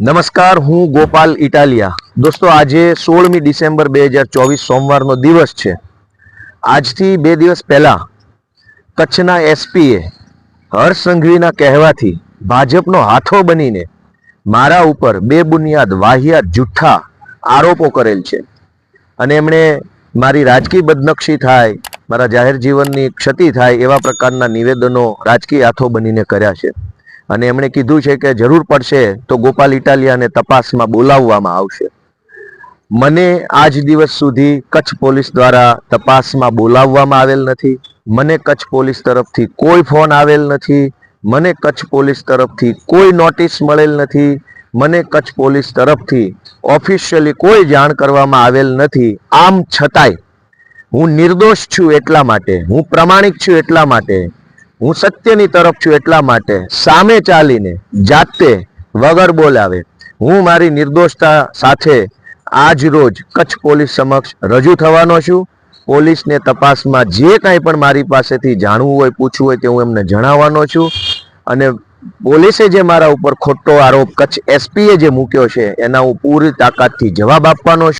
નમસ્કાર, હું ગોપાલ ઇટાલિયા. દોસ્તો, આજે સોળમી ડિસેમ્બર બે હજાર ચોવીસ સોમવારનો દિવસ છે. આજથી બે દિવસ પહેલા કચ્છના એસપીએ હર્ષ સંઘવીના કહેવાથી ભાજપનો હાથો બનીને મારા ઉપર બે બુનિયાદ વાહિયાત જુઠ્ઠા આરોપો કરેલ છે. અને એમણે મારી રાજકીય બદનક્ષી થાય, મારા જાહેર જીવનની ક્ષતિ થાય એવા પ્રકારના નિવેદનો રાજકીય હાથો બનીને કર્યા છે. અને એમણે કીધું છે કે જરૂર પડશે તો ગોપાલ ઇટાલિયાને તપાસમાં બોલાવવામાં આવશે. મને આજ દિવસ સુધી કચ્છ પોલીસ દ્વારા તપાસમાં બોલાવવામાં આવેલ નથી. મને કચ્છ પોલીસ તરફથી કોઈ ફોન આવેલ નથી. મને કચ્છ પોલીસ તરફથી કોઈ નોટિસ મળેલ નથી. મને કચ્છ પોલીસ તરફથી ઓફિશિયલી કોઈ જાણ કરવામાં આવેલ નથી. આમ છતાંય હું નિર્દોષ છું એટલા માટે, હું પ્રમાણિક છું એટલા માટે હું સત્યની તરફ છું એટલા માટે સામે ચાલીને જાતે વગર બોલાવે. હું મારી નિર્દોષતા સાથે આજ રોજ કચ્છ પોલીસ સમક્ષ રજૂ થવાનો છું. પોલીસને તપાસમાં જે કાંઈ પણ મારી પાસેથી જાણવું હોય, પૂછવું હોય તે હું એમને જણાવવાનો છું. અને પોલીસે જે મારા ઉપર ખોટો આરોપ, કચ્છ એસપીએ જે મૂક્યો છે, એના હું પૂરી તાકાતથી જવાબ આપવાનો છું.